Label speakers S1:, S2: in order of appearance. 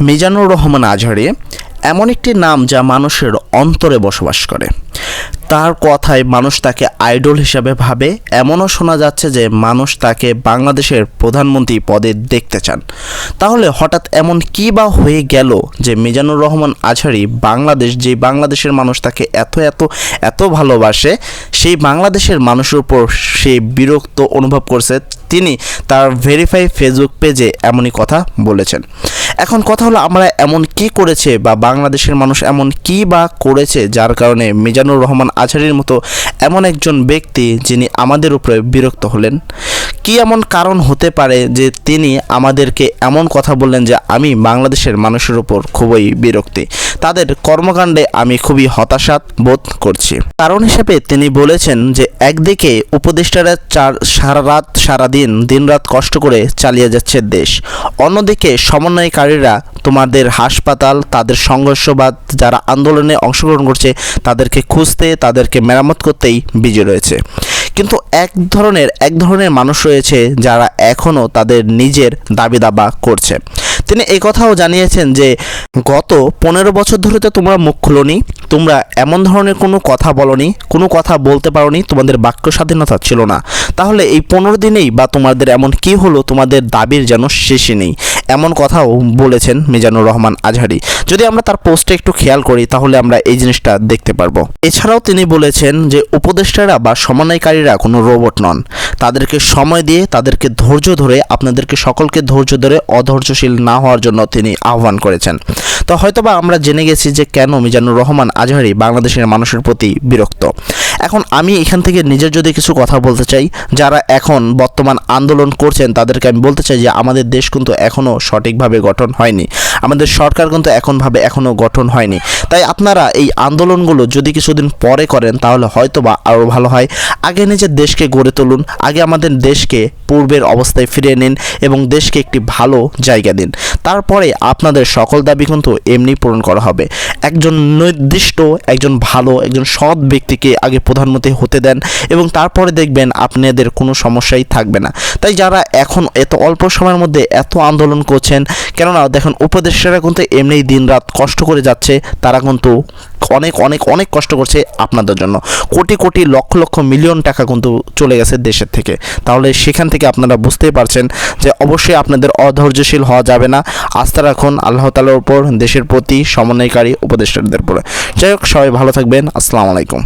S1: মিজানুর রহমান আজহারি এমন একটি নাম যা মানুষের অন্তরে বসবাস করে। তার কথায় মানুষ তাকে আইডল হিসাবে ভাবে। এমনও শোনা যাচ্ছে যে মানুষ তাকে বাংলাদেশের প্রধানমন্ত্রী পদে দেখতে চান। তাহলে হঠাৎ এমন কী বা হয়ে গেল যে মিজানুর রহমান আজহারি বাংলাদেশ, যে বাংলাদেশের মানুষ তাকে এত এত এত ভালোবাসে, সেই বাংলাদেশের মানুষের উপর সে বিরক্ত অনুভব করছে। তিনি তার ভেরিফাই ফেসবুক পেজে এমনই কথা বলেছেন। এখন কথা হলো আমরা এমন কি করেছে বা বাংলাদেশের মানুষ এমন কি বা করেছে যার কারণে মিজানুর রহমান আজহারির মতো এমন একজন ব্যক্তি যিনি আমাদের উপরে বিরক্ত হলেন? কি এমন কারণ হতে পারে যে তিনি আমাদেরকে এমন কথা বললেন যে আমি বাংলাদেশের মানুষের উপর খুবই বিরক্তি? তাদের কর্মকাণ্ডে আমি খুবই হতাশাত বোধ করছি। কারণ হিসেবে তিনি বলেছেন যে একদিকে উপদেষ্টারা চার সারা রাত সারাদিন দিনরাত কষ্ট করে চালিয়ে যাচ্ছে দেশ। অন্যদিকে সমন্বয়কারীরা তোমাদের হাসপাতাল, তাদের সংঘর্ষবাদ, যারা আন্দোলনে অংশগ্রহণ করছে, তাদেরকে খুঁজতে, তাদেরকে মেরামত করতেই বিজি রয়েছে। কিন্তু এক ধরনের এক ধরনের মানুষ রয়েছে যারা এখনও তাদের নিজের দাবি দাবা করছে। তিনি এই কথাও জানিয়েছেন যে, গত পনেরো বছর ধরে তো তোমরা মুখ খুলোনি, তোমরা এমন ধরনের কোনো কথা বলনি, কোনো কথা বলতে পারোনি, তোমাদের বাক্য স্বাধীনতা ছিল না। তাহলে এই পনেরো দিনেই বা তোমাদের এমন কি হলো, তোমাদের দাবির যেন শেষে নেই। এমন কথাও বলেছেন মিজানুর রহমান আজহারি। যদি আমরা তার পোস্টে একটু খেয়াল করি, তাহলে আমরা এই জিনিসটা দেখতে পারব। এছাড়াও তিনি বলেছেন যে, উপদেষ্টারা বা সমন্বয়কারীরা কোনো রোবট নন। তাদেরকে সময় দিয়ে তাদেরকে ধৈর্য ধরে, আপনাদেরকে সকলকে ধৈর্য ধরে অধৈর্যশীল না হওয়ার জন্য তিনি আহ্বান করেছেন। তো হয়তোবা আমরা জেনে গেছি যে কেন মিজানুর রহমান আজহারি বাংলাদেশের মানুষের প্রতি বিরক্ত। এখন আমি এখান থেকে নিজের যদি কিছু কথা বলতে চাই, যারা এখন বর্তমান আন্দোলন করছেন, তাদেরকে আমি বলতে চাই যে আমাদের দেশ কিন্তু এখনও সঠিকভাবে গঠন হয়নি। আমাদের সরকার কিন্তু এখনভাবে এখনও গঠন হয়নি। তাই আপনারা এই আন্দোলনগুলো যদি কিছুদিন পরে করেন, তাহলে হয়তো বা আরও ভালো হয়। আগে নিজের দেশকে গড়ে তুলুন, আগে আমাদের দেশকে পূর্বের অবস্থায় ফিরিয়ে নিন এবং দেশকে একটি ভালো জায়গা দিন। তারপরে আপনাদের সকল দাবি কিন্তু এমনি পূরণ করা হবে। একজন নির্দিষ্ট, একজন ভালো, একজন সৎ ব্যক্তিকে আগে প্রধানমন্ত্রী হতে দেন এবং তারপরে দেখবেন আপনাদের কোনো সমস্যাই থাকবে না। তাই যারা এখন এত অল্প সময়ের মধ্যে এত আন্দোলন করছেন, কেননা দেখেন, উপদেষ্টারা কিন্তু এমনিই দিনরাত কষ্ট করে যাচ্ছে, তারা কিন্তু অনেক অনেক অনেক কষ্ট করছে আপনাদের জন্য। কোটি কোটি লক্ষ লক্ষ মিলিয়ন টাকা কিন্তু চলে গেছে দেশের থেকে। তাহলে সেখান থেকে আপনারা বুঝতেই পারছেন যে অবশ্যই আপনাদের অধৈর্যশীল হওয়া যাবে না। আস্থা রাখুন আল্লাহ তালার উপর, দেশের প্রতি সমন্বয়কারী উপদেষ্টাদের উপরে। যাই হোক, সবাই ভালো থাকবেন। আসসালামু আলাইকুম।